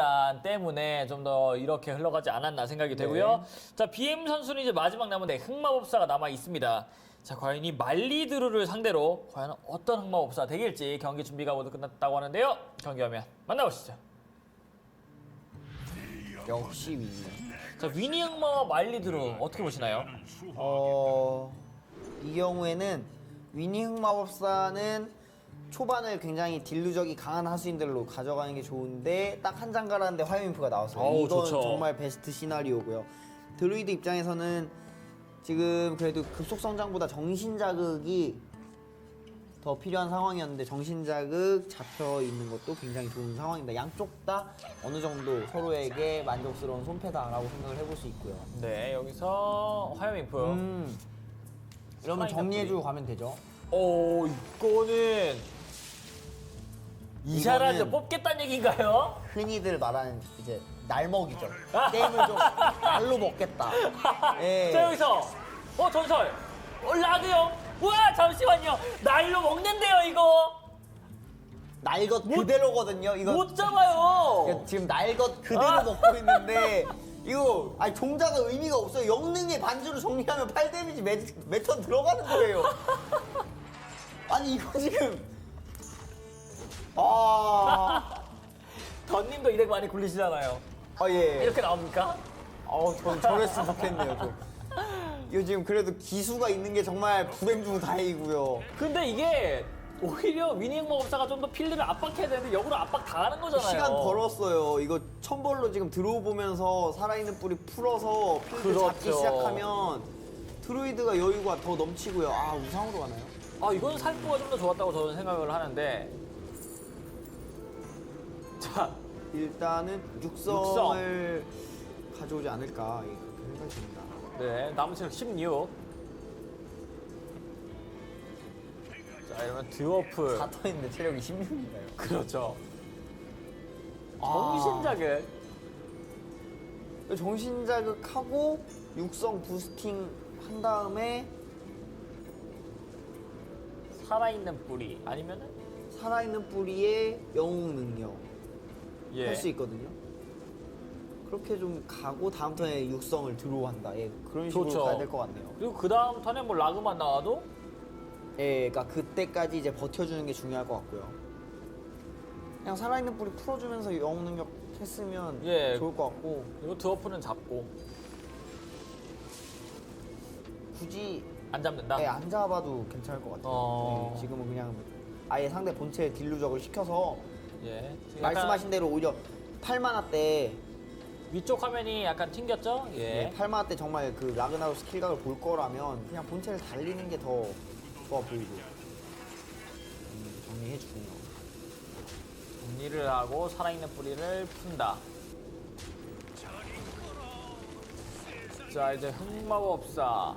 판단 때문에 좀 더 이렇게 흘러가지 않았나 생각이 되고요. 자, BM 선수는 이제 마지막 남은 데 흑마법사가 남아 있습니다. 자, 과연 이 말리드루를 상대로 과연 어떤 흑마법사 되길지 경기 준비가 모두 끝났다고 하는데요. 경기하면 만나보시죠. 역시 위니. 자, 위니 흑마와 말리드루 어떻게 보시나요? 어, 이 경우에는 위니 흑마법사는 초반을 굉장히 딜루적이 강한 하수인들로 가져가는 게 좋은데 딱 한장 갈았는데 화염인프가 나왔어요. 이건 좋죠. 정말 베스트 시나리오고요. 드루이드 입장에서는 지금 그래도 급속 성장보다 정신 자극이 더 필요한 상황이었는데 정신 자극 잡혀 있는 것도 굉장히 좋은 상황입니다. 양쪽 다 어느 정도 서로에게 만족스러운 손패다라고 생각을 해볼 수 있고요. 네, 여기서 화염 인프. 음. 이러면 정리해주고 가면 되죠. 오, 이거는 이샤라를 이거는- 뽑겠다는 얘기인가요? 흔히들 말하는 이제 날 먹이죠. 아. 게임을 좀 날로 먹겠다. 예. 자 여기서 어 전설 어 라드요 우와 잠시만요 날로 먹는데요 이거 날 것 그대로거든요. 이거 못 잡아요 이거 지금 날 것 그대로 아. 먹고 있는데 이거 아니 종자가 의미가 없어요. 영능의 반주로 정리하면 8 데미지 매, 매턴 들어가는 거예요. 아니 이거 지금 아, 던님도 이덱 많이 굴리시잖아요 아 예. 이렇게 나옵니까? 어우, 저 저랬으면 좋겠네요, 저. 이거 지금 그래도 기수가 있는 게 정말 불행 중 다행이고요. 근데 이게 오히려 위닝 마법사가 좀 더 필드를 압박해야 되는데 역으로 압박 당하는 거잖아요 시간 벌었어요. 이거 천벌로 지금 들어보면서 살아있는 뿌리 풀어서 필드 잡기 그렇죠. 시작하면 드루이드가 여유가 더 넘치고요. 아, 우상으로 가나요? 아 이건 살포가 좀 더 좋았다고 저는 생각을 하는데 자 일단은 육성을 가져오지 않을까 예, 그렇게 생각이 듭니다. 네, 남은 체력 16. 자, 이러면 드워프. 사터인데 체력이 16인가요? 그렇죠. 아. 정신자극. 정신 자극하고 육성 부스팅 한 다음에 살아있는 뿌리. 아니면은? 살아있는 뿌리에 영웅 능력 예. 할 수 있거든요. 그렇게 좀 가고 다음 턴에 육성을 들어한다. 예, 그런 식으로 좋죠. 가야 될 것 같네요. 그리고 그 다음 턴에 뭐 라그만 나와도 예, 그러니까 그때까지 이제 버텨주는 게 중요할 것 같고요. 그냥 살아있는 뿌리 풀어주면서 영웅 능력 했으면 예. 좋을 것 같고 이거 드워프는 잡고 굳이 안 잡는다. 예, 안 잡아도 괜찮을 것 같아요. 어. 예, 지금은 그냥 아예 상대 본체 딜루적을 시켜서 예. 약간 말씀하신 대로 오히려 8만화 때 위쪽 화면이 약간 튕겼죠? 예. 예. 8만화 때 정말 그 라그나로 스킬각을 볼 거라면 그냥 본체를 달리는 게 더 좋아 보이고 음, 정리해 주네요. 정리를 하고 살아있는 뿌리를 푼다. 자, 이제 흑마법사.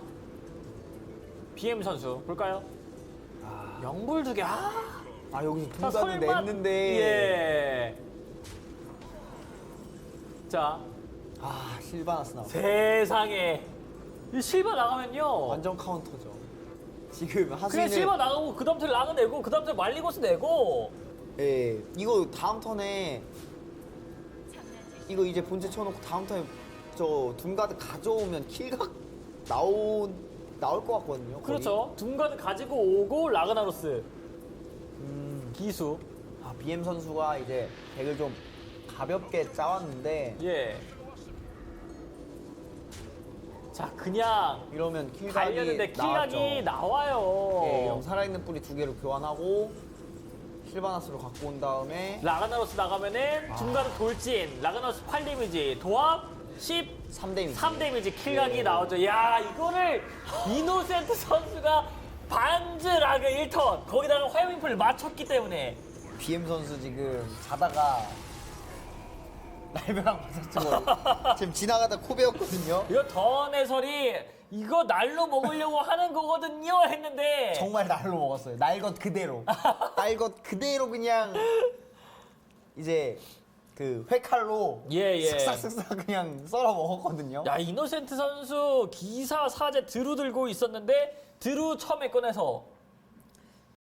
BM 선수 볼까요? 아, 영불 두 개. 아, 아 여기서 자, 설마- 냈는데 예. 자, 아 실바나스 나왔어. 세상에. 이 실바 나가면요. 완전 카운터죠. 지금 하수인을 실바 나가고 그 다음 턴에 라그 내고 그 다음 턴에 말리고스 내고 예 이거 다음 턴에 이거 이제 본체 쳐놓고 다음 턴에 저 둠가드 가져오면 킬각 나오 나올 것 같거든요. 거의. 그렇죠. 둠가드 가지고 오고 라그나로스 음, 기수 아 BM 선수가 이제 덱을 좀 가볍게 짜왔는데 예. 자 그냥 이러면 킬각이 달렸는데 나왔죠. 킬각이 나와요. 예, 살아있는 뿌리 두 개로 교환하고 실바나스로 갖고 온 다음에 라그나로스 나가면은 아. 둠가드 돌진 라그나로스 8 데미지 도합 10 3 데미지. 3 데미지 킬각이 예. 나오죠. 야 이거를 이노센트 선수가 반즈 라그 1턴 거기다가 화염인풀을 맞췄기 때문에 BM 선수 지금 자다가 날벼락 맞았죠. 지금 지나가다 코 베었거든요. 이거 던 해설이 이거 날로 먹으려고 하는 거거든요 했는데 정말 날로 먹었어요. 날 것 그대로. 날 것 그대로 그냥 이제 그 회칼로 예, 예. 쓱싹쓱싹 그냥 썰어 먹었거든요. 야 이노센트 선수 기사 사제 드루 들고 있었는데 드루 처음에 꺼내서